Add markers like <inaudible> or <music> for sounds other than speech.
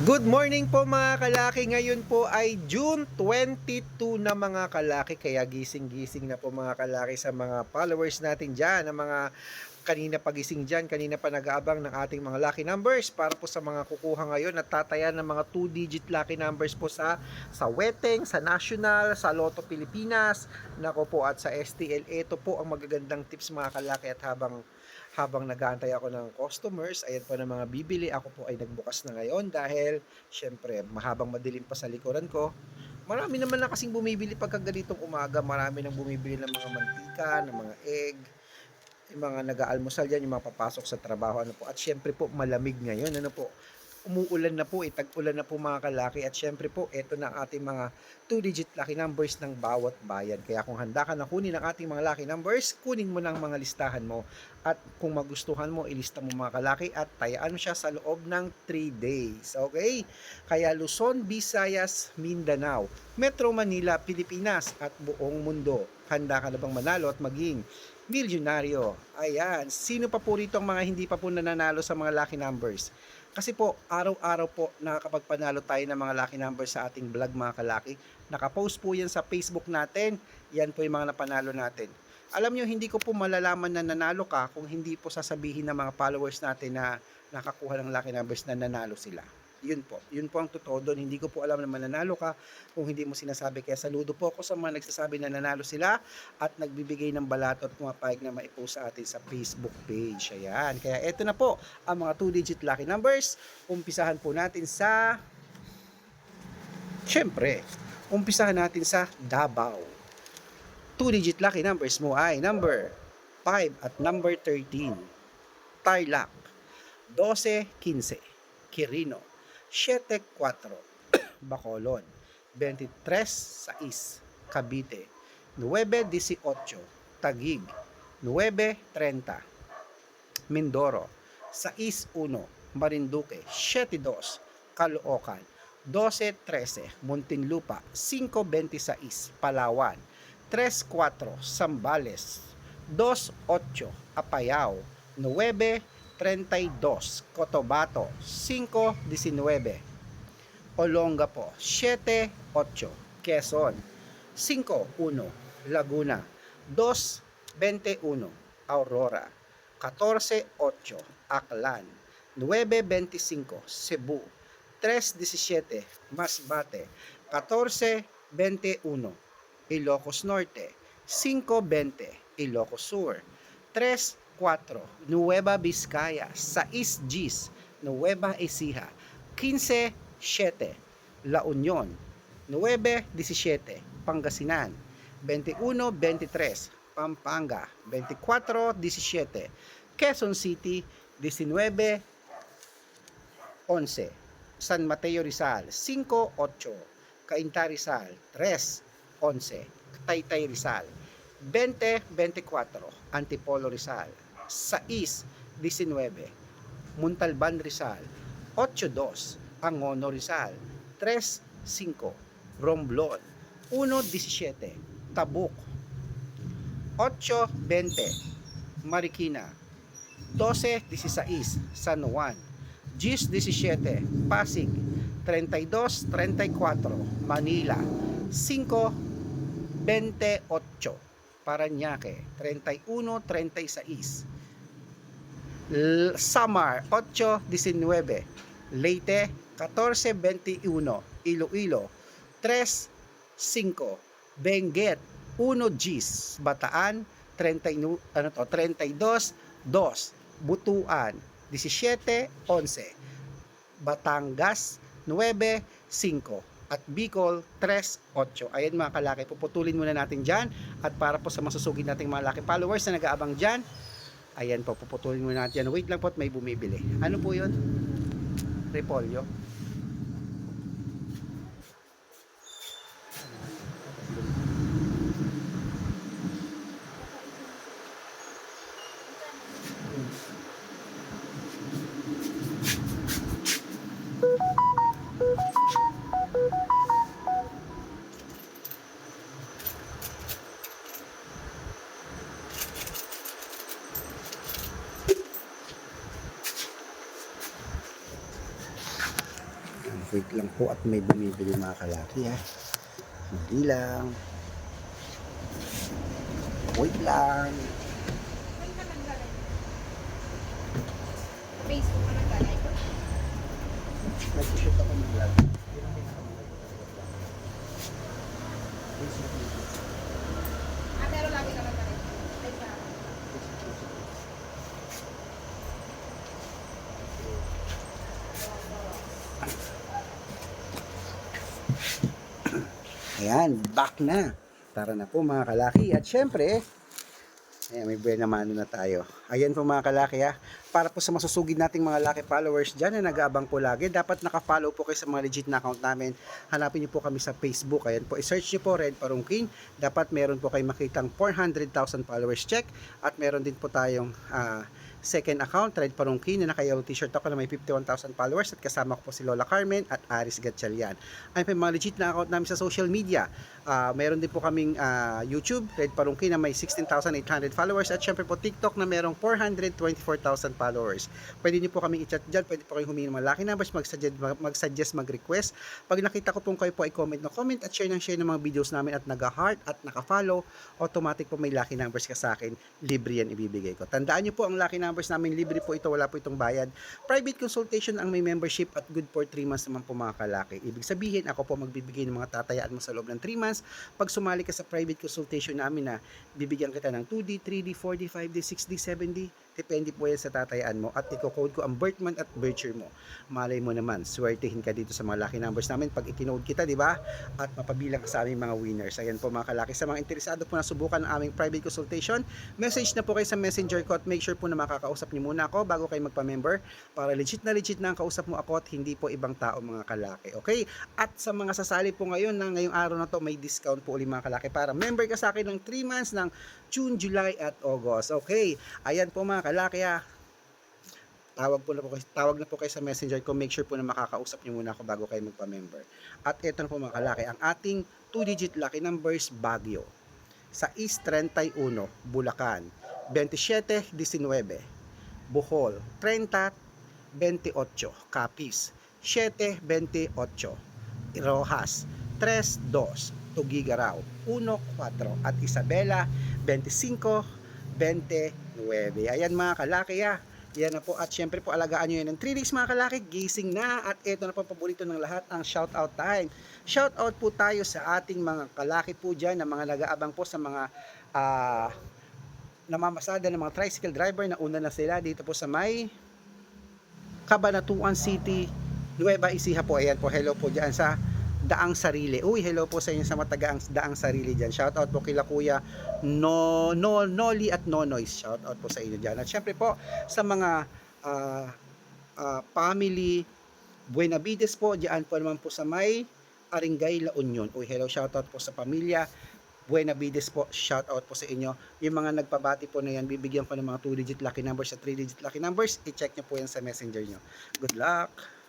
Good morning po mga kalaki. Ngayon po ay June 22 na mga kalaki. Kaya gising-gising na po mga kalaki sa mga followers natin dyan. Ang mga kanina pagising dyan, kanina pa nag-aabang ng ating mga lucky numbers para po sa mga kukuha ngayon at tatayan ng mga 2-digit lucky numbers po sa sa Weteng, sa National, sa Lotto Pilipinas, nako po at sa STL. Ito po ang magagandang tips mga kalaki at habang habang nag-aantay ako ng customers, ayan po ng mga bibili, ako po ay nagbukas na ngayon dahil syempre mahabang madilim pa sa likuran ko. Marami naman na kasing bumibili pagka ganitong umaga, marami nang bumibili ng mga mantika, ng mga egg, yung mga nag-aalmusal yan, yung mga papasok sa trabaho, ano po. At syempre po, malamig ngayon, ano po. Umuulan na po, itag-ulan na po mga kalaki. At syempre po, ito na ang ating mga 2-digit lucky numbers ng bawat bayan. Kaya kung handa ka na kunin ang ating mga lucky numbers, kunin mo ng mga listahan mo. At kung magustuhan mo, ilista mo mga kalaki at tayaan mo siya sa loob ng 3 days. Okay? Kaya Luzon, Visayas, Mindanao, Metro Manila, Pilipinas at buong mundo. Handa ka na bang manalo at maging milyonaryo? Ayan. Sino pa po rito ang mga hindi pa po nananalo sa mga lucky numbers? Kasi po, araw-araw po nakakapagpanalo tayo ng mga lucky numbers sa ating vlog mga kalaki. Nakapost po yan sa Facebook natin. Yan po yung mga napanalo natin. Alam nyo, hindi ko po malalaman na nanalo ka kung hindi po sasabihin ng mga followers natin na nakakuha ng lucky numbers na nanalo sila. Yun po. Yun po ang totoo doon. Hindi ko po alam na mananalo ka kung hindi mo sinasabi. Kaya saludo po ako sa mga nagsasabi na nanalo sila at nagbibigay ng balato at pumapayag na maipost sa atin sa Facebook page. Ayan. Kaya eto na po ang mga 2-digit lucky numbers. Umpisahan po natin sa... Siyempre, umpisahan natin sa Davao. 2-digit lucky numbers mo ay number 5 at number 13. Tarlac. 12-15. Quirino. 7-4. <coughs> Bacolod. 23-6. Cavite. 9-18. Tagig. 9-30. Mindoro. 6-1. Marinduque. 7-2. Caloocan. 12-13. Muntinlupa. 5-26. Palawan. 3-4. Sambales. 2-8. Apayao. 9-32. Cotabato. 5-19. Olongapo. 7-8. Quezon. 5-1. Laguna. 2-21. Aurora. 14-8. Aklan. 9-25. Cebu. 3-17. Masbate. 14-21. Ilocos Norte. 5-20. Ilocos Sur. 3-4. Nueva Vizcaya. 6 Gis. Nueva Ecija. 15-7. La Union. 9-17. Pangasinan. 21-23. Pampanga. 24-17. Quezon City. 19-11. San Mateo Rizal. 5-8. Cainta Rizal. 3-11. Taytay Rizal. 20-24. Antipolo Rizal. 6-19. Muntalban Rizal. 8-2. Angono Rizal. 3-5. Romblon. 1-17. Tabuk. 8-20. Marikina. 12-16. San Juan. Gis 17. Pasig. 32-34. Manila. 5-28. Paranaque. 31-36. Samar 8-19. Leyte 14-21. Iloilo 3-5. Benguet 1 Gis. Bataan 30, ano to, 32 2. Butuan 17 11. Batangas 9 5 at Bicol 3-8. Ayan mga kalaki, puputulin muna natin dyan. At para po sa masusugid nating mga laki followers na nag-aabang dyan, ayan po, puputulin muna natin yan. Wait lang po at may bumibili. Ano po yun? Repolyo. Wait lang po at may bumibili mga kalaki ha. Hindi lang. Wait lang. Facebook ka ko? Nag-shoot ako ng vlog. Ah, pero lagi ka naglalay. Ay, sa... Ayan, back na. Tara na po mga kalaki. At syempre, ayan, may buena mano na tayo. Ayan po mga kalaki ha. Para po sa masusugid nating mga laki followers dyan na nag-aabang po lagi, dapat naka-follow po kayo sa mga legit na account namin. Hanapin niyo po kami sa Facebook. Ayan po, i-search niyo po Red Parungking. Dapat meron po kayo makitang 400,000 followers check. At meron din po tayong ah, second account, Red Parungkin, na naka-yellow t-shirt ako na may 51,000 followers at kasama ko po si Lola Carmen at Aris Gatchalian. Ay pa mga legit na account namin sa social media. Ah, meron din po kaming ah, YouTube, Red Parungkin na may 16,800 followers at syempre po TikTok na merong 424,000 followers. Pwede niyo po kami i-chat dyan, pwede po kayong humingi ng mga lucky numbers, mag-suggest, mag-suggest, mag-request. Pag nakita ko pong kayo po ay comment na comment at share ng share ng mga videos namin at nag-heart at naka-follow, automatic po may lucky numbers ka sa akin, libre yan ibibigay ko. Tandaan niyo po ang lucky numbers namin, libre po ito, wala po itong bayad. Private consultation ang may membership at good for 3 months naman po mga kalaki. Ibig sabihin, ako po magbibigay ng mga tatayaan mo sa loob ng 3 months. Pag sumali ka sa private consultation namin na bibigyan kita ng 2D, 3D, 4D, 5D, 6D, 7D, depende po yan sa tatayaan mo at i-code ko ang birth month at birth year mo. Malay mo naman, swertihin ka dito sa mga lucky numbers namin pag itinode kita, di ba? At mapabilang ka sa aming mga winners. Ayan po mga kalaki. Sa mga interesado po na subukan ang aming private consultation, message na po kayo sa messenger ko at make sure po na makakausap niyo muna ako bago kayo magpa-member para legit na legit na ang kausap mo ako at hindi po ibang tao mga kalaki. Okay? At sa mga sasali po ngayon na ngayong araw na to may discount po ulit mga kalaki para member ka sa akin ng 3 months ng June, July at August. Okay? Ayan po mga kalaki ha. Tawag po na po kayo, tawag na po kayo sa messenger ko. Make sure po na makakausap niyo muna ako bago kayo magpa-member. At ito na po mga kalaki, ang ating 2-digit lucky numbers Baguio. Sa East 31, Bulacan, 27-19, Bohol, 30-28, Capiz, 7-28, Rojas, 3-2, Tugigaraw, 1-4, at Isabela, 25-29. Ayan mga kalaki ha. Yan na po. At syempre po, alagaan nyo yan ng 3 days mga kalaki. Gising na. At ito na po paborito ng lahat, ang shout out time. Shout out po tayo sa ating mga kalaki po dyan, na mga nag-aabang po sa mga ah, namamasada ng mga tricycle driver na una na sila dito po sa may Cabanatuan City, Nueva Ecija po. Ayan po, hello po dyan sa Daang Sarili. Uy, hello po sa inyo sa matagaang Daang Sarili dyan. Shout out po kila Kuya no, no, Noli at Nonoy. Shout out po sa inyo dyan. At syempre po sa mga ah, ah, family Buenavides po, diyan po naman po sa may Aringay, La Union. Uy, hello, shout out po sa pamilya Buenavides po, shout out po sa inyo. Yung mga nagpabati po na yan, bibigyan ko ng mga 2-digit lucky numbers at 3-digit lucky numbers. I-check nyo po yan sa messenger nyo. Good luck!